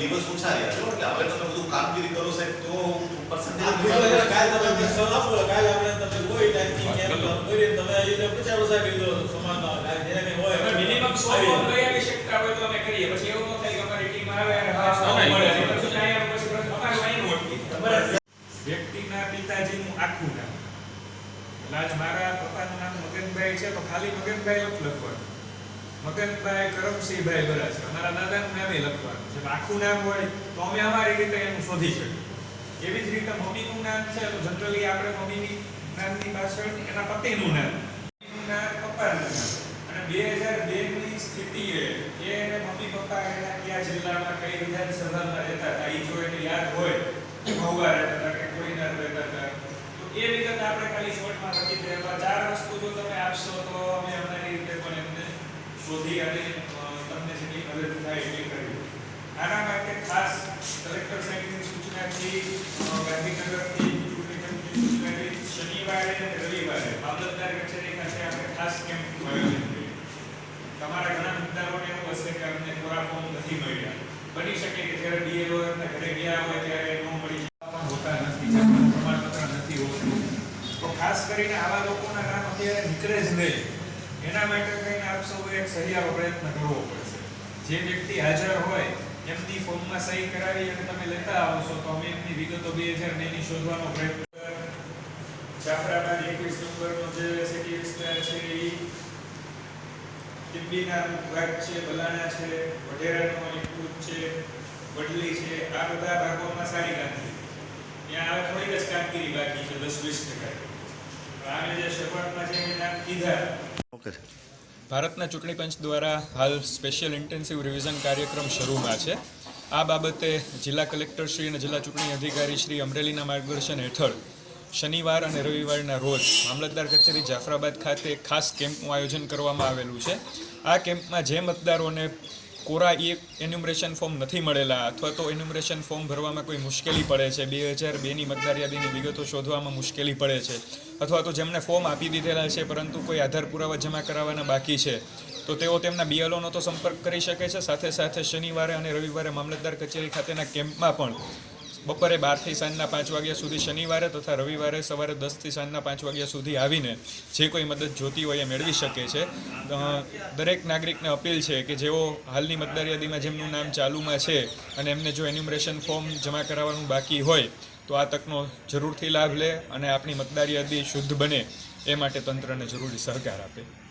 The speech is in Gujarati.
દિવસ ઓછા રહ્યા છો એટલે હવે તમે બધું કામગીરી કરો સાહેબ તો કાલે તમે આપો, કાલે આપણે તમે કોઈ કેમ કરી, તમે જેને કંઈ હોય. મિનિમમ હોય તો અમે કરીએ. પછી એવું ન થાય કે અમારી ટીમ આવે અને હા ના, ના, મળે. પછી તમારે વ્યક્તિના પિતાજીનું આખું નામ. એટલે આજ મારા પપ્પાનું નામ મગનભાઈ છે તો ખાલી મગનભાઈ નથી લખવાનું. મગનભાઈ કરમસિંહભાઈ છે અમારા દાદાનું નામે લખવાનું છે. આખું નામ હોય તો અમે અમારી રીતે એનું શોધી શકીએ. એવી જ રીતે મમ્મીનું નામ છે, તો જનરલી આપણે મમ્મીની નામની પાછળ એના પતિનું નામ. નામ પપ્પાનું નામ. અને બે હજાર બે ની સ્થિતિએ એ મમ્મી પપ્પા એના કયા જિલ્લામાં કઈ વિધાનસભામાં રહેતા હતા એ જો એને યાદ હોય મહુવા રહેતા હતા કે કોઈનાર રહેતા હતા. તો એ વિગત આપણે ખાલી શોર્ટમાં લખી દઈએ તો આ ચાર વસ્તુ જો તમે આપશો તો અમે અમારી રીતે પણ એમને શોધી અને તમને જેટલી મદદ થાય એટલી કરી આના માટે ખાસ કલેક્ટર સાહેબની સૂચનાથી ગાંધીનગરથી ચૂંટણી પંચની સૂચનાથી શનિવારે અને રવિવારે મામલતદાર કચેરી ખાતે આપણે ખાસ કેમ્પનું આયોજન કર્યું તમારા ઘણા મતદારોને એવું હશે કે અમને કોરા ફોર્મ નથી મળ્યા. બની શકે કે જ્યારે એમના ઘરે ગયા હોય, ત્યારે ન મળી પણ હોતા નથી પ્રમાણપત્ર નથી હોતું. તો ખાસ કરીને આવા લોકોના નામ અત્યારે નીકળે જ નહીં. એના માટે કહીને આપ સૌએ સહિયારો પ્રયત્ન કરવો પડશે. જે વ્યક્તિ હાજર હોય, એમની ફોર્મમાં સહી કરાવી અને તમે લેતા આવશો તો અમે એમની વિગતો બે હજારની શોધવાનો પ્રયત્ન જાફરાબાદ એકવીસ નંબરનો જે સિટી વિસ્તાર છે, એ ટીમ્બીના ભાગ છે, બલાણા છે, વઢેરાનો એકૂત છે, વડલી છે, આ બધા ભાગોમાં સારી કામગીરી. ત્યાં હવે થોડીક જ કામગીરી બાકી છે, દસ વીસ ટકા. આને જે શરૂઆતમાં જે નામ કીધા. ઓકે ભારતના ચૂંટણી પંચ દ્વારા હાલ સ્પેશિયલ ઇન્ટેન્સિવ રિવિઝન કાર્યક્રમ શરૂમાં છે. આ બાબતે જિલ્લા કલેક્ટર શ્રી અને જિલ્લા ચૂંટણી અધિકારી શ્રી અમરેલીના માર્ગદર્શન હેઠળ શનિવાર અને રવિવારના રોજ મામલતદાર કચેરી જાફરાબાદ ખાતે ખાસ કેમ્પનું આયોજન કરવામાં આવેલું છે. આ કેમ્પમાં જે મતદારોને કોરા એક એન્યુમરેશન ફોર્મ નથી મળેલા અથવા તો એન્યુમરેશન ફોર્મ ભરવામાં કોઈ મુશ્કેલી પડે છે. બે હજાર બેની મતદાર યાદીની વિગતો શોધવામાં મુશ્કેલી પડે છે. અથવા તો જેમને ફોર્મ આપી દીધેલા છે, પરંતુ કોઈ આધાર પુરાવા જમા કરાવવાના બાકી છે. તો તેઓ તેમના બીએલઓનો તો સંપર્ક કરી શકે છે. સાથે સાથે શનિવારે અને રવિવારે મામલતદાર કચેરી ખાતેના કેમ્પમાં પણ બપોરે બારથી સાંજના પાંચ વાગ્યા સુધી શનિવારે તથા રવિવારે સવારે દસથી સાંજના પાંચ વાગ્યા સુધી આવીને જે કોઈ મદદ જોતી હોય એ મેળવી શકે છે. દરેક નાગરિકને અપીલ છે કે જેઓ હાલની મતદાર યાદીમાં જેમનું નામ ચાલુમાં છે અને એમને જો એન્યુમરેશન ફોર્મ જમા કરાવવાનું બાકી હોય, તો આ તકનો જરૂરથી લાભ લે અને આપણી મતદાર યાદી શુદ્ધ બને એ માટે તંત્રને જરૂરી સહકાર આપે.